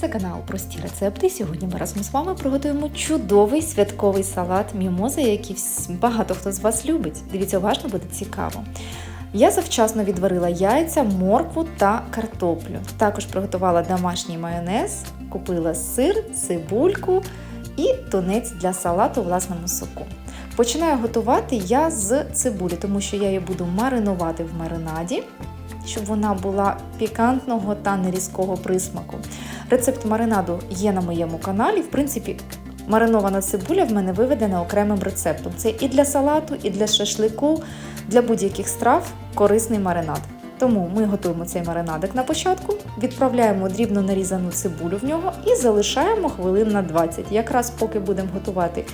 Це канал Прості рецепти. Сьогодні ми разом з вами приготуємо чудовий святковий салат мімоза, який багато хто з вас любить. Дивіться, уважно буде цікаво. Я завчасно відварила яйця, моркву та картоплю. Також приготувала домашній майонез, купила сир, цибульку і тунець для салату у власному соку. Починаю готувати я з цибулі, тому що я її буду маринувати в маринаді, щоб вона була пікантного та нерізкого присмаку. Рецепт маринаду є на моєму каналі. В принципі, маринована цибуля в мене виведена окремим рецептом. Це і для салату, і для шашлику, для будь-яких страв корисний маринад. Тому ми готуємо цей маринадик на початку, відправляємо дрібно нарізану цибулю в нього і залишаємо хвилин на 20. Якраз поки будемо готувати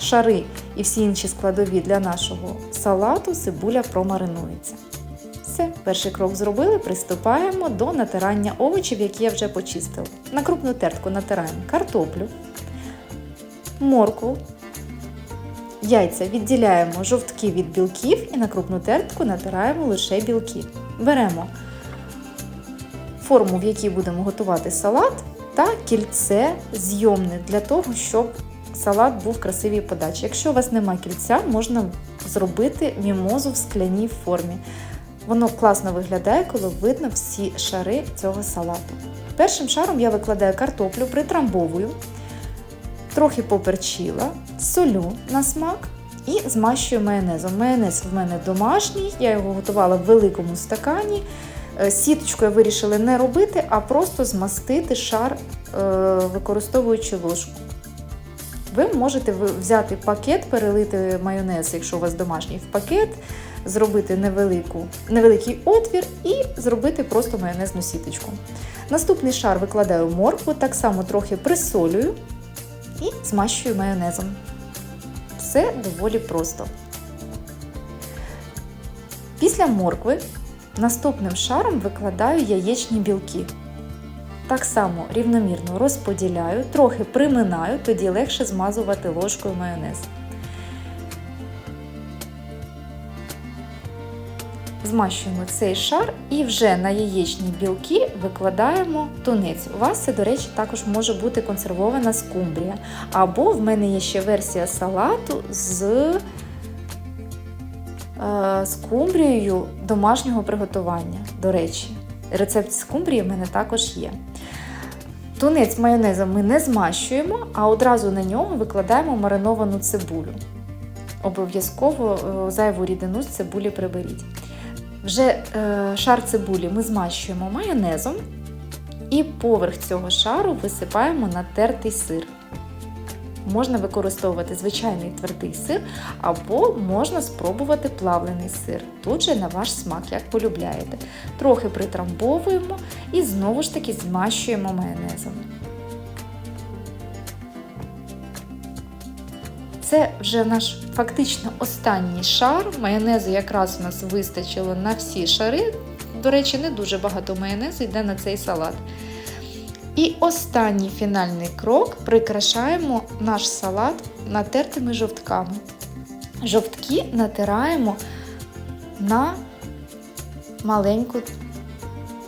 шари і всі інші складові для нашого салату, цибуля промаринується. Все, перший крок зробили, приступаємо до натирання овочів, які я вже почистила. На крупну тертку натираємо картоплю, моркву, яйця відділяємо жовтки від білків і на крупну тертку натираємо лише білки. Беремо форму, в якій будемо готувати салат, та кільце зйомне для того, щоб салат був красивій подачі. Якщо у вас немає кільця, можна зробити мімозу в скляній формі. Воно класно виглядає, коли видно всі шари цього салату. Першим шаром я викладаю картоплю, притрамбовую, трохи поперчила, солю на смак і змащую майонезом. Майонез в мене домашній, я його готувала в великому стакані. Е, Сіточку я вирішила не робити, а просто змастити шар, е, використовуючи ложку. Ви можете взяти пакет, перелити майонез, якщо у вас домашній в пакет, зробити невелику, невеликий отвір і зробити просто майонезну сіточку. Наступний шар викладаю моркву, так само трохи присолюю і змащую майонезом. Все доволі просто. Після моркви наступним шаром викладаю яєчні білки. Так само рівномірно розподіляю, трохи приминаю, тоді легше змазувати ложкою майонез. Змащуємо цей шар і вже на яєчні білки викладаємо тунець. У вас це, до речі, також може бути консервована скумбрія. Або в мене є ще версія салату з е, скумбрією домашнього приготування. До речі, рецепт скумбрії в мене також є. Тунець майонезом ми не змащуємо, а одразу на нього викладаємо мариновану цибулю. Обов'язково е, зайву рідину з цибулі приберіть. Вже е, шар цибулі ми змащуємо майонезом і поверх цього шару висипаємо натертий сир. Можна використовувати звичайний твердий сир, або можна спробувати плавлений сир. Тут же на ваш смак, як полюбляєте. Трохи притрамбовуємо і знову ж таки змащуємо майонезом. Це вже наш фактично останній шар. Майонезу якраз у нас вистачило на всі шари. До речі, не дуже багато майонезу йде на цей салат. І останній фінальний крок прикрашаємо наш салат натертими жовтками. Жовтки натираємо на маленьку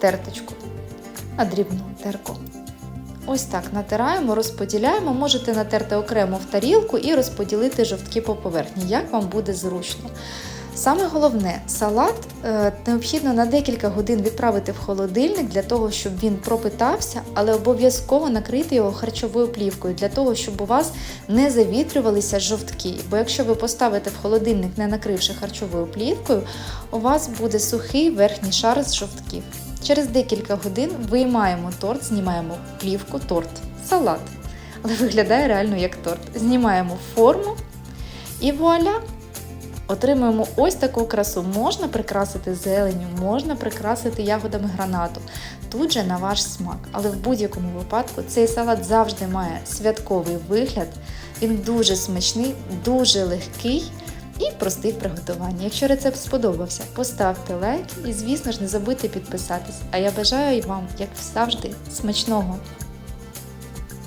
терточку, на дрібну терку. Ось так натираємо, розподіляємо. Можете натерти окремо в тарілку і розподілити жовтки по поверхні, як вам буде зручно. Саме головне, салат е, необхідно на декілька годин відправити в холодильник для того, щоб він пропитався, але обов'язково накрити його харчовою плівкою для того, щоб у вас не завітрювалися жовтки. Бо якщо ви поставите в холодильник, не накривши харчовою плівкою, у вас буде сухий верхній шар з жовтків. Через декілька годин виймаємо торт, знімаємо плівку, торт, салат. Але виглядає реально як торт. Знімаємо форму і вуаля! Отримуємо ось таку красу. Можна прикрасити зеленню, можна прикрасити ягодами гранату. Тут же на ваш смак. Але в будь-якому випадку цей салат завжди має святковий вигляд. Він дуже смачний, дуже легкий і простих приготувань. Якщо рецепт сподобався, поставте лайк і, звісно ж, не забудьте підписатись. А я бажаю вам, як завжди, смачного!